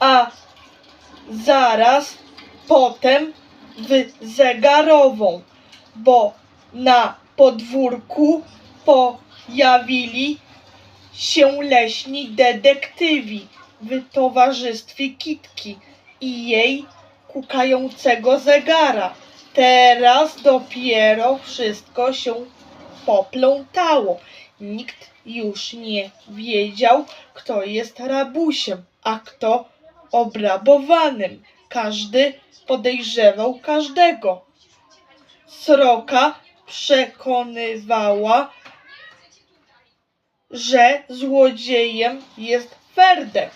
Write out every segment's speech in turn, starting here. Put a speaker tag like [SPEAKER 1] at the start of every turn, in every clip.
[SPEAKER 1] A zaraz potem w zegarową, bo na podwórku pojawili się leśni detektywi w towarzystwie Kitki i jej kukającego zegara. Teraz dopiero wszystko się poplątało. Nikt już nie wiedział, kto jest rabusiem, a kto obrabowanym. Każdy podejrzewał każdego. Sroka przekonywała, że złodziejem jest Ferdek.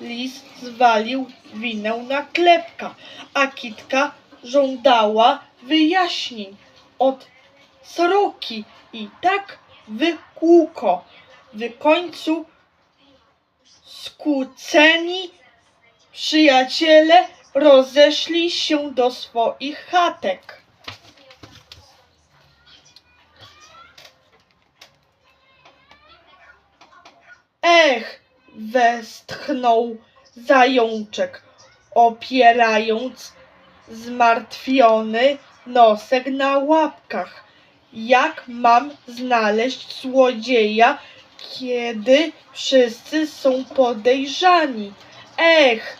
[SPEAKER 1] Lis zwalił winę na klepka, a kitka żądała wyjaśnień od sroki i tak w kółko. W końcu skłóceni przyjaciele rozeszli się do swoich chatek. Ech, westchnął zajączek, opierając zmartwiony nosek na łapkach. Jak mam znaleźć złodzieja, kiedy wszyscy są podejrzani? Ech,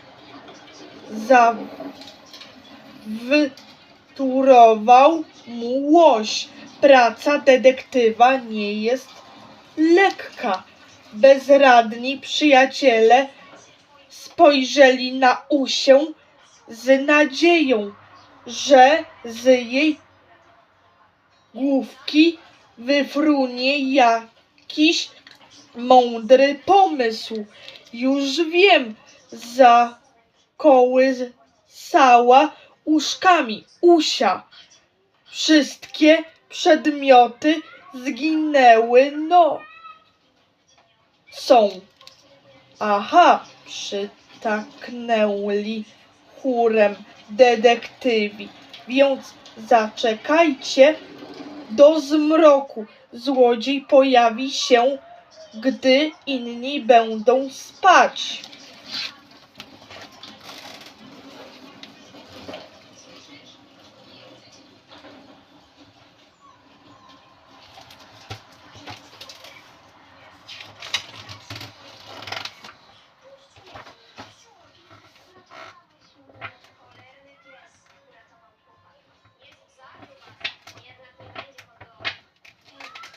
[SPEAKER 1] zawtórował mu łoś. Praca detektywa nie jest lekka. Bezradni przyjaciele spojrzeli na Usię z nadzieją, że z jej główki wyfrunie jakiś mądry pomysł. Już wiem, za kołysała uszkami Usia. Wszystkie przedmioty zginęły, no. Są. Aha, przytaknęli chórem detektywi. Więc zaczekajcie do zmroku. Złodziej pojawi się, gdy inni będą spać.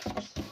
[SPEAKER 1] Thank you.